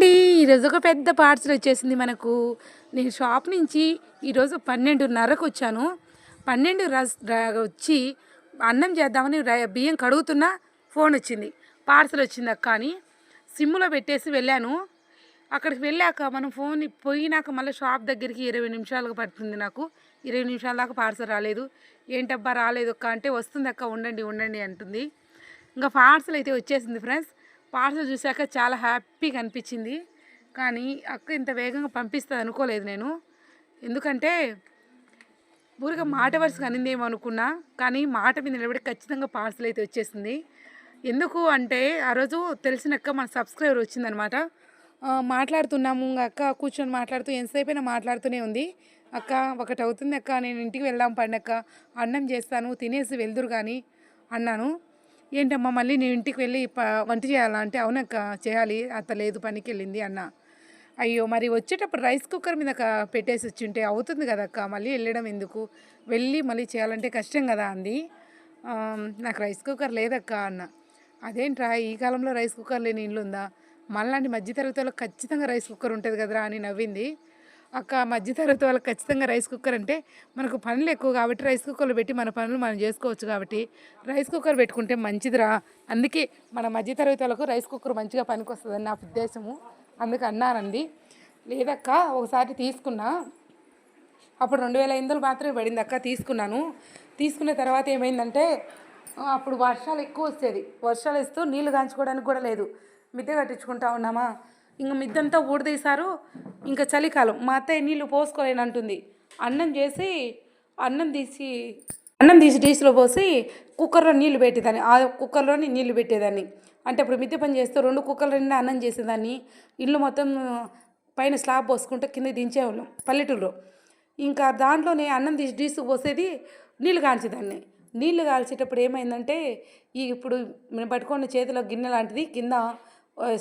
అండి ఈరోజు ఒక పెద్ద పార్సల్ వచ్చేసింది మనకు. నేను షాప్ నుంచి ఈరోజు పన్నెండున్నరకు వచ్చాను పన్నెండు వచ్చి అన్నం చేద్దామని బియ్యం కడుగుతున్నా ఫోన్ వచ్చింది. పార్సల్ వచ్చింది అక్క అని. సిమ్లో పెట్టేసి వెళ్ళాను. అక్కడికి వెళ్ళాక మనం ఫోన్ పోయినాక మళ్ళీ షాప్ దగ్గరికి ఇరవై నిమిషాలకు పడుతుంది నాకు. ఇరవై నిమిషాల దాకా పార్సల్ రాలేదు. ఏంటబ్బా రాలేదు అక్క అంటే వస్తుంది అక్క ఉండండి ఉండండి అంటుంది. ఇంకా పార్సల్ అయితే వచ్చేసింది ఫ్రెండ్స్. పార్సల్ చూశాక చాలా హ్యాపీగా అనిపించింది కానీ అక్క ఇంత వేగంగా పంపిస్తుంది అనుకోలేదు నేను. ఎందుకంటే ఊరిగా మాట వరుసగా అనిందేమో అనుకున్నా. కానీ మాట మీద నిలబడి ఖచ్చితంగా పార్సల్ అయితే వచ్చేసింది. ఎందుకు అంటే ఆ రోజు తెలిసిన అక్క మన సబ్స్క్రైబర్ వచ్చిందనమాట. మాట్లాడుతున్నాము ఇంకా అక్క కూర్చొని మాట్లాడుతూ ఎంతసేపు అయినా మాట్లాడుతూనే ఉంది. అక్క ఒకటి అవుతుంది అక్క నేను ఇంటికి వెళ్దాం పండక్క అన్నం చేస్తాను తినేసి వెళ్దురు కానీ అన్నాను. ఏంటమ్మా మళ్ళీ నేను ఇంటికి వెళ్ళి ప వంట చేయాలా? అంటే అవునక్క చేయాలి. అత్త లేదు పనికి వెళ్ళింది అన్న. అయ్యో మరి వచ్చేటప్పుడు రైస్ కుక్కర్ మీద పెట్టేసి వచ్చి ఉంటే అవుతుంది కదక్క? మళ్ళీ వెళ్ళడం ఎందుకు? వెళ్ళి మళ్ళీ చేయాలంటే కష్టం కదా అంది. నాకు రైస్ కుక్కర్ లేదక్క అన్న. అదేంట్రా ఈ కాలంలో రైస్ కుక్కర్ లేని ఇల్లు ఉందా మళ్ళీ మధ్యతరగతి వాళ్ళకి ఖచ్చితంగా రైస్ కుక్కర్ ఉంటుంది కదరా అని నవ్వింది. అక్క మధ్యతరగతి వాళ్ళకి ఖచ్చితంగా రైస్ కుక్కర్ అంటే మనకు పనులు ఎక్కువ కాబట్టి రైస్ కుక్కర్లో పెట్టి మన పనులు మనం చేసుకోవచ్చు కాబట్టి రైస్ కుక్కర్ పెట్టుకుంటే మంచిదిరా. అందుకే మన మధ్యతరగతి వాళ్ళకు రైస్ కుక్కర్ మంచిగా పనికొస్తుందని నా ఉద్దేశము. అందుకు అన్నానండి లేదక్క ఒకసారి తీసుకున్నా. అప్పుడు రెండు వేల ఐదు మాత్రమే పడింది అక్క తీసుకున్నాను. తీసుకున్న తర్వాత ఏమైందంటే అప్పుడు వర్షాలు ఎక్కువ వచ్చేది వర్షాలు వేస్తూ నీళ్ళు కాంచుకోవడానికి కూడా లేదు. మిద్దె కట్టించుకుంటా ఉన్నామా? ఇంకా మిద్దంతా ఊడదీశారు. ఇంకా చలికాలం. మా అత్తయ్య నీళ్ళు పోసుకోలేనంటుంది. అన్నం చేసి అన్నం తీసి అన్నం తీసి డిష్లో పోసి కుక్కర్లో నీళ్ళు పెట్టేదాన్ని. ఆ కుక్కర్లోని నీళ్ళు పెట్టేదాన్ని. అంటే అప్పుడు మిద్దె పని చేస్తూ రెండు కుక్కర్ల నిండా అన్నం చేసేదాన్ని. ఇల్లు మొత్తం పైన స్లాబ్ పోసుకుంటే కింద దించేవాళ్ళం పల్లెటూరులో. ఇంకా దాంట్లోనే అన్నం తీసి డీసు పోసేది నీళ్ళు కాల్చేదాన్ని. నీళ్ళు కాల్చేటప్పుడు ఏమైందంటే ఈ ఇప్పుడు మేము పట్టుకున్న చేతిలో గిన్నె లాంటిది కింద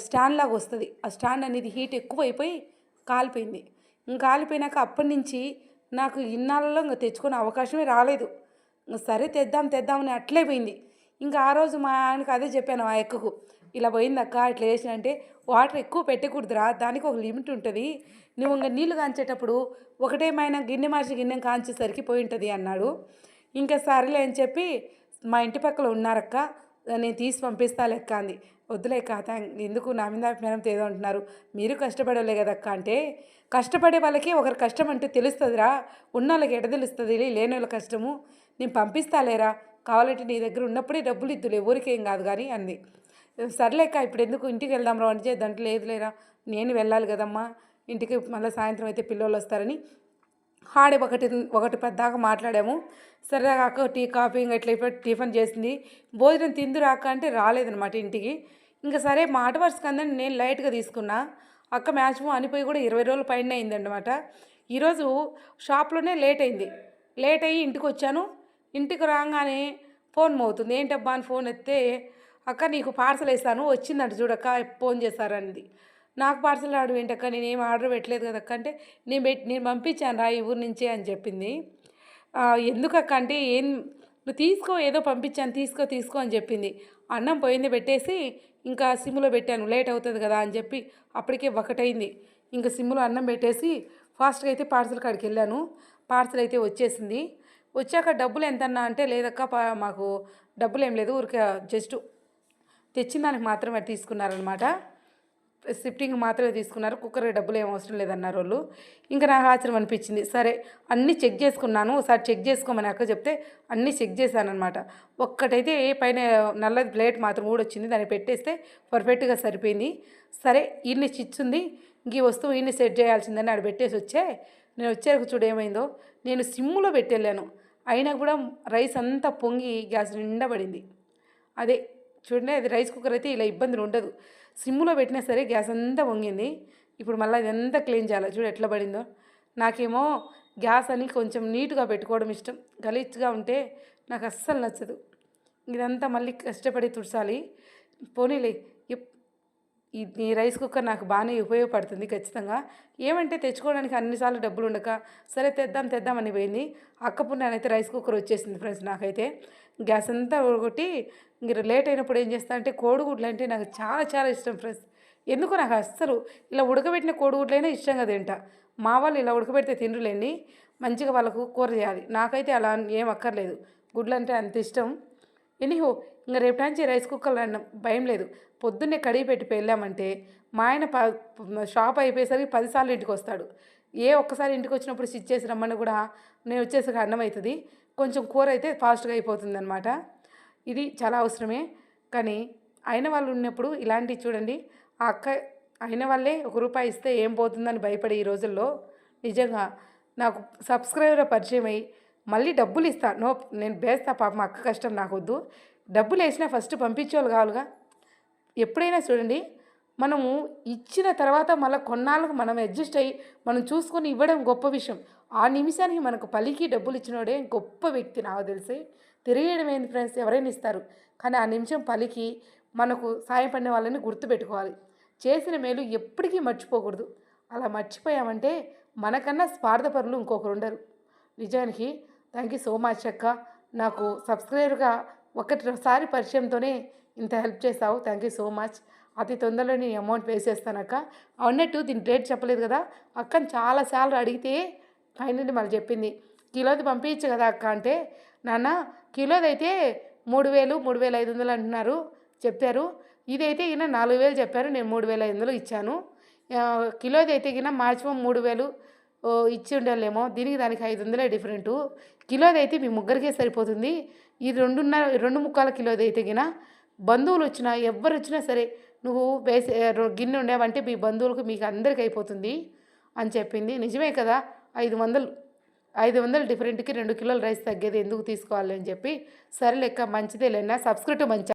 స్టాండ్ లాగా వస్తుంది. ఆ స్టాండ్ అనేది హీట్ ఎక్కువ అయిపోయి కాలిపోయింది. ఇంకా కాలిపోయినాక అప్పటి నుంచి నాకు ఇన్నాళ్ళలో ఇంకా తెచ్చుకునే అవకాశమే రాలేదు. సరే తెద్దాం తెద్దామని అట్లే పోయింది. ఇంకా ఆ రోజు మా ఆయనకు అదే చెప్పాను ఆ ఎక్కకు ఇలా పోయింది అక్క ఇట్లా చేసిన వాటర్ ఎక్కువ పెట్టకూడదురా దానికి ఒక లిమిట్ ఉంటుంది. నువ్వు ఇంకా నీళ్ళు కాంచేటప్పుడు ఒకటేమైనా గిన్నె మార్చి గిన్నె కాంచేసరికి పోయి ఉంటుంది అన్నాడు. ఇంకా సరేలే అని చెప్పి మా ఇంటి పక్కల ఉన్నారక్క నేను తీసి పంపిస్తా లెక్క అంది. వద్దులే కాత ఎందుకు నా మీద అభిమానం ఏదో అంటున్నారు. మీరు కష్టపడలే కదక్క అంటే కష్టపడే వాళ్ళకి ఒకరి కష్టం అంటే తెలుస్తుందిరా. ఉన్న వాళ్ళకి ఎట తెలుస్తుంది? లేని వాళ్ళ కష్టము. నేను పంపిస్తాలేరా? కావాలంటే నీ దగ్గర ఉన్నప్పుడే డబ్బులు ఇద్దులే ఊరికేం కాదు కానీ అంది. సర్లేక ఇప్పుడు ఎందుకు ఇంటికి వెళ్దాం రా అంటే దాంట్లో లేదు లేరా. నేను వెళ్ళాలి కదమ్మా. ఇంటికి మళ్ళీ సాయంత్రం అయితే పిల్లలు వస్తారని హాడే ఒకటి ఒకటి పెద్దాక మాట్లాడాము. సరదాగా అక్క టీ కాఫీ ఇంకా ఇట్లా ఇట్లా టిఫిన్ చేసింది. భోజనం తిందు రాక అంటే రాలేదనమాట ఇంటికి. ఇంకా సరే మాట వరుస కందని నేను లైట్గా తీసుకున్నా. అక్క మ్యాక్సిమం అనిపోయి కూడా ఇరవై రోజుల పైన అయిందన్నమాట. ఈరోజు షాప్లోనే లేట్ అయింది. లేట్ అయ్యి ఇంటికి వచ్చాను. ఇంటికి రాగానే ఫోన్ మోగుతుంది. ఏంటబ్బా అని ఫోన్ ఎత్తే అక్క నీకు పార్సల్ వేస్తాను. వచ్చిందంట చూడక్క ఫోన్ చేశారంది నాకు పార్సల్ రావడం ఏంటక్క? నేను ఏం ఆర్డర్ పెట్టలేదు కదక్క అంటే నేను పెట్టి నేను పంపించాను రా ఈ ఊరి నుంచే అని చెప్పింది. ఎందుకక్క అంటే ఏం నువ్వు తీసుకో ఏదో పంపించాను తీసుకో తీసుకో అని చెప్పింది. అన్నం పోయింది పెట్టేసి ఇంకా సిమ్లో పెట్టాను లేట్ అవుతుంది కదా అని చెప్పి అప్పటికే ఒకటైంది. ఇంకా సిమ్లో అన్నం పెట్టేసి ఫాస్ట్గా అయితే పార్సల్ కాడికి వెళ్ళాను. పార్సల్ అయితే వచ్చేసింది. వచ్చాక డబ్బులు ఎంతన్నా? అంటే లేదక్క మాకు డబ్బులు ఏం లేదు ఊరికే జస్ట్ తెచ్చిన దానికి మాత్రమే తీసుకున్నారనమాట షిఫ్టింగ్ మాత్రమే తీసుకున్నారు. కుక్కర్ డబ్బులు ఏం అవసరం లేదన్నారు వాళ్ళు. ఇంకా నాకు ఆశ్చర్యం అనిపించింది. సరే అన్నీ చెక్ చేసుకున్నాను. ఒకసారి చెక్ చేసుకోమని అక్క చెప్తే అన్నీ చెక్ చేశాను అనమాట ఒక్కటైతే పైన నల్లది ప్లేట్ మాత్రం కూడా వచ్చింది దాన్ని పెట్టేస్తే పర్ఫెక్ట్గా సరిపోయింది. సరే ఇన్ని చిచ్చు ఉంది. ఇంక ఈ వస్తువు ఇన్ని సెట్ చేయాల్సిందని ఆడ పెట్టేసి వచ్చే నేను వచ్చాక చూడు ఏమైందో నేను సిమ్లో పెట్టెళ్ళాను. అయినా కూడా రైస్ అంతా పొంగి గ్యాస్ నిండా పడింది. అదే చూడండి అది రైస్ కుక్కర్ అయితే ఇలా ఇబ్బందులు ఉండదు. సిమ్లో పెట్టినా సరే గ్యాస్ అంతా వంగింది ఇప్పుడు మళ్ళీ ఇదంతా క్లీన్ చేయాలి. చూడు ఎట్లా పడిందో. నాకేమో గ్యాస్ అని కొంచెం నీట్గా పెట్టుకోవడం ఇష్టం. గలీజ్గా ఉంటే నాకు అస్సలు నచ్చదు. ఇదంతా మళ్ళీ కష్టపడి తుడచాలి. పోనీలే ఈ ఈ రైస్ కుక్కర్ నాకు బాగానే ఉపయోగపడుతుంది ఖచ్చితంగా. ఏమంటే తెచ్చుకోవడానికి అన్నిసార్లు డబ్బులు ఉండక సరే తెద్దాం తెద్దాం అని పోయింది. నేనైతే రైస్ కుక్కర్ వచ్చేసింది ఫ్రెండ్స్ నాకైతే. గ్యాస్ అంతా ఒకటి ఇంక లేట్ అయినప్పుడు ఏం చేస్తా అంటే కోడిగుడ్లు అంటే నాకు చాలా చాలా ఇష్టం ఫ్రెండ్స్. ఎందుకు నాకు అస్సలు ఇలా ఉడకబెట్టిన కోడిగుడ్లైనా ఇష్టంగా తింటా. మా వాళ్ళు ఇలా ఉడకబెడితే తినరులేండి మంచిగా వాళ్ళకు కూర చేయాలి. నాకైతే అలా ఏం అక్కర్లేదు. గుడ్లు అంటే అంత ఇష్టం. ఎనీహో ఇంకా రేపు నుంచి రైస్ కుక్కర్లో అన్నం భయం లేదు. పొద్దున్నే కడిగి పెట్టి వెళ్ళామంటే మా ఆయన ప షాప్ అయిపోయేసరికి పదిసార్లు ఇంటికి వస్తాడు ఏ ఒక్కసారి ఇంటికి వచ్చినప్పుడు స్టిచ్ చేసి రమ్మని కూడా నేను వచ్చేసరికి అన్నం అవుతుంది కొంచెం కూర అయితే ఫాస్ట్గా అయిపోతుంది అనమాట ఇది చాలా అవసరమే. కానీ అయిన వాళ్ళు ఉన్నప్పుడు ఇలాంటివి చూడండి ఆ అక్క అయిన వాళ్ళే ఒక రూపాయి ఇస్తే ఏం పోతుందని భయపడే ఈ రోజుల్లో నిజంగా నాకు సబ్స్క్రైబర్ పరిచయం అయ్యి మళ్ళీ డబ్బులు ఇస్తా. నో నేను బేస్తా పాప మా అక్క కష్టం నాకు వద్దు డబ్బులు వేసినా ఫస్ట్ పంపించేవాళ్ళు కావాలిగా. ఎప్పుడైనా చూడండి మనము ఇచ్చిన తర్వాత మళ్ళీ కొన్నాళ్ళకు మనం అడ్జస్ట్ అయ్యి మనం చూసుకొని ఇవ్వడం గొప్ప విషయం. ఆ నిమిషానికి మనకు పలికి డబ్బులు ఇచ్చినోడే గొప్ప వ్యక్తి నాకు తెలిసి. తిరిగేయడం ఏంది ఫ్రెండ్స్ ఎవరైనా ఇస్తారు. కానీ ఆ నిమిషం పలికి మనకు సాయపడిన వాళ్ళని గుర్తుపెట్టుకోవాలి. చేసిన మేలు ఎప్పటికీ మర్చిపోకూడదు. అలా మర్చిపోయామంటే మనకన్నా స్వార్థపరులు ఇంకొకరు ఉండరు నిజానికి థ్యాంక్ యూ సో మచ్ అక్క. నాకు సబ్స్క్రైబర్గా ఒకటిసారి పరిచయంతోనే ఇంత హెల్ప్ చేస్తావు థ్యాంక్ యూ సో మచ్. అతి తొందరలో నేను అమౌంట్ వేసేస్తాను అక్క. అన్నట్టు దీని రేట్ చెప్పలేదు కదా. అక్కని చాలాసార్లు అడిగితే ఫైనల్లీ మళ్ళీ చెప్పింది. కిలోది పంపించచ్చు కదా అక్క అంటే నాన్న కిలోది అయితే మూడు వేలు మూడు వేల ఐదు వందలు అంటున్నారు. చెప్పారు. ఇదైతే ఈయన నాలుగు వేలు చెప్పారు. నేను మూడు వేల ఐదు వందలు ఇచ్చాను. కిలోది అయితే గిన మాక్సిమం మూడు వేలు ఇచ్చి ఉండాలేమో. దీనికి దానికి ఐదు వందలే డిఫరెంటు. కిలోది అయితే మీ ముగ్గురికే సరిపోతుంది. ఈ రెండున్నర రెండు ముక్కాల కిలోది అయితే గిన బంధువులు వచ్చినా ఎవ్వరు వచ్చినా సరే నువ్వు వేసే గిన్నె ఉండేవంటే మీ బంధువులకు మీకు అందరికీ అయిపోతుంది అని చెప్పింది. నిజమే కదా? ఐదు వందలు ఐదు వందలు డిఫరెంట్కి రెండు కిలోల రైస్ తగ్గేది ఎందుకు తీసుకోవాలి అని చెప్పి సరే లెక్క మంచిదే లేనా సబ్స్క్రిప్ట్ మంచి